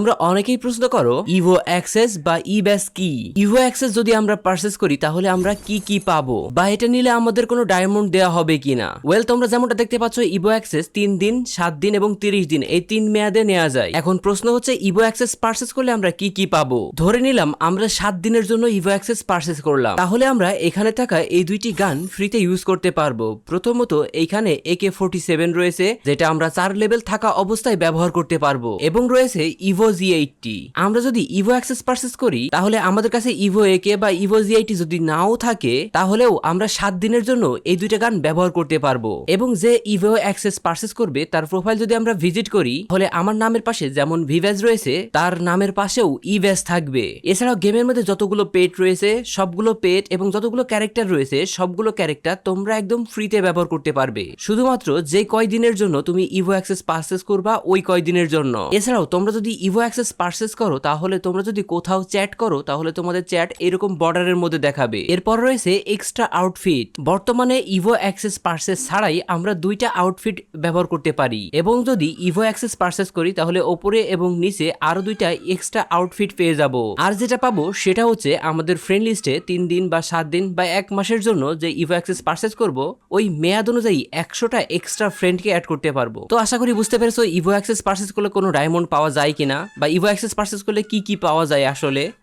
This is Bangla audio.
তোমরা অনেকেই প্রশ্ন করো ইভো অ্যাক্সেস বা ই ব্যাস কি? ইভো অ্যাক্সেস যদি আমরা পারচেস করি, তাহলে আমরা কি কি পাবো? বা এটা নিলে আমাদের কোনো ডায়মন্ড দেওয়া হবে কিনা? ওয়েল তোমরা যেমনটা দেখতে পাচ্ছ ইভো অ্যাক্সেস তিন দিন, সাত দিন এবং তিরিশ দিন, এই তিন মেয়াদে নেওয়া যায়। এখন প্রশ্ন হচ্ছে ইভো অ্যাক্সেস পারচেস করলে আমরা কি কি পাবো? ধরে নিলাম, আমরা সাত দিনের জন্য ইভো অ্যাক্সেস পারচেস করলাম। তাহলে আমরা এখানে থাকা এই দুইটি গান ফ্রিতে ইউজ করতে পারব। প্রথমত এইখানে একে ফোর্টি সেভেন রয়েছে, যেটা আমরা চার লেভেল থাকা অবস্থায় ব্যবহার করতে পারব। এবং রয়েছে ইভো জি এইটটি আমরা যদি ইভো অ্যাক্সেস পারচেস করি, তাহলে আমাদের কাছে ইভো একে বা ইভো জি এইটটি যদি নাও থাকে, তাহলেও আমরা সাত দিনের জন্য এই দুইটা গান ব্যবহার করতে পারব। এবং যে ইভো অ্যাক্সেস পারচেস করবে, তার প্রোফাইল যদি আমরা ভিজিট করি, তাহলে আমার নামের পাশে যেমন ভিভ্যাজ রয়েছে, তার নামের পাশেও ইভ্যাজ থাকবে। এছাড়াও গেমের মধ্যে যতগুলো পেট রয়েছে, সবগুলো পেট এবং যতগুলো ক্যারেক্টার রয়েছে, সবগুলো ক্যারেক্টার তোমরা একদম ফ্রিতে ব্যবহার করতে পারবে। শুধুমাত্র যে কয়দিনের জন্য তুমি ইভো অ্যাক্সেস পারচেস করবা, ওই কয়দিনের জন্য। এছাড়াও তোমরা যদি ইভো অ্যাক্সেস পারচেস করো, তাহলে তোমরা যদি কোথাও চ্যাট করো, তাহলে তোমাদের চ্যাট এরকম বর্ডারের মধ্যে দেখাবে। এরপর রয়েছে এক্সট্রা আউটফিট বর্তমানে ইভো অ্যাক্সেস পার্সেস ছাড়াই আমরা দুইটা আউটফিট ব্যবহার করতে পারি। এবং যদি ইভো অ্যাক্সেস পারচেস করি, তাহলে ওপরে এবং নিচে আরও দুইটা এক্সট্রা আউটফিট পেয়ে যাব। আর যেটা পাবো, সেটা হচ্ছে আমাদের ফ্রেন্ড লিস্টে তিন দিন বা সাত দিন বা এক মাসের জন্য যে ইভো অ্যাক্সেস পারচেস করব, ওই মেয়াদ অনুযায়ী একশোটা এক্সট্রা ফ্রেন্ডকে অ্যাড করতে পারব। তো আশা করি বুঝতে পেরেছ ইভো অ্যাক্সেস পারচেস করলে কোনো ডায়মন্ড পাওয়া যায় কিনা। বা ইভো অ্যাক্সেস পারচেস করলে কি কি পাওয়া যায় আসলে?